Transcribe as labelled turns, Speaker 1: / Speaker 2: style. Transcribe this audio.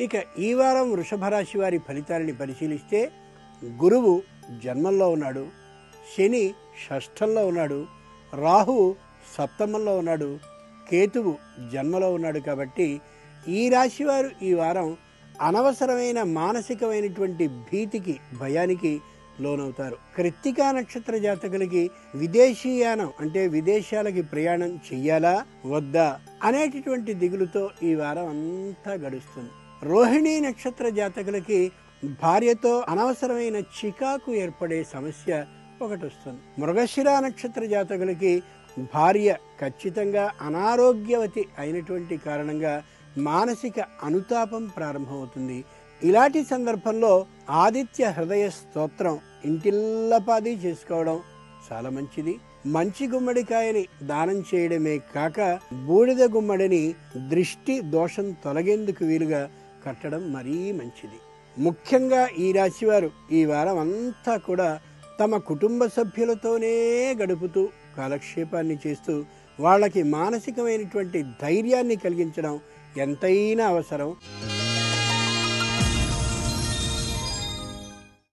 Speaker 1: ఇక ఈ వారం వృషభ రాశి వారి ఫలితాలని పరిశీలిస్తే గురువు జన్మంలో ఉన్నాడు శని షష్ఠంలో ఉన్నాడు రాహువు సప్తమంలో ఉన్నాడు కేతువు జన్మలో ఉన్నాడు కాబట్టి ఈ రాశివారు ఈ వారం అనవసరమైన మానసికమైనటువంటి భీతికి భయానికి లోనవుతారు. కృత్తికా నక్షత్ర జాతకులకి విదేశీయానం అంటే విదేశాలకి ప్రయాణం చెయ్యాలా? వద్దా? అనేటటువంటి దిగులుతో ఈ వారం అంతా గడుస్తుంది. రోహిణీ నక్షత్ర జాతకులకి భార్యతో అనవసరమైన చికాకు ఏర్పడే సమస్య ఒకటి వస్తుంది మృగశిర నక్షత్ర జాతకులకి భార్య ఖచ్చితంగా అనారోగ్యవతి అయినటువంటి కారణంగా మానసిక అనుతాపం ప్రారంభమవుతుంది. ఇలాంటి సందర్భంలో ఆదిత్య హృదయ స్తోత్రం ఇంటిల్లపాది చేసుకోవడం చాలా మంచిది. మంచి గుమ్మడికాయని దానం చేయడమే కాక బూడిద గుమ్మడిని దృష్టి దోషం తొలగేందుకు వీలుగా కట్టడం మరీ మంచిది. ముఖ్యంగా ఈ రాశివారు ఈ వారం అంతా కూడా తమ కుటుంబ సభ్యులతోనే గడుపుతూ కాలక్షేపాన్ని చేస్తూ వాళ్ళకి మానసికమైనటువంటి ధైర్యాన్ని కలిగించడం ఎంతైనా అవసరం.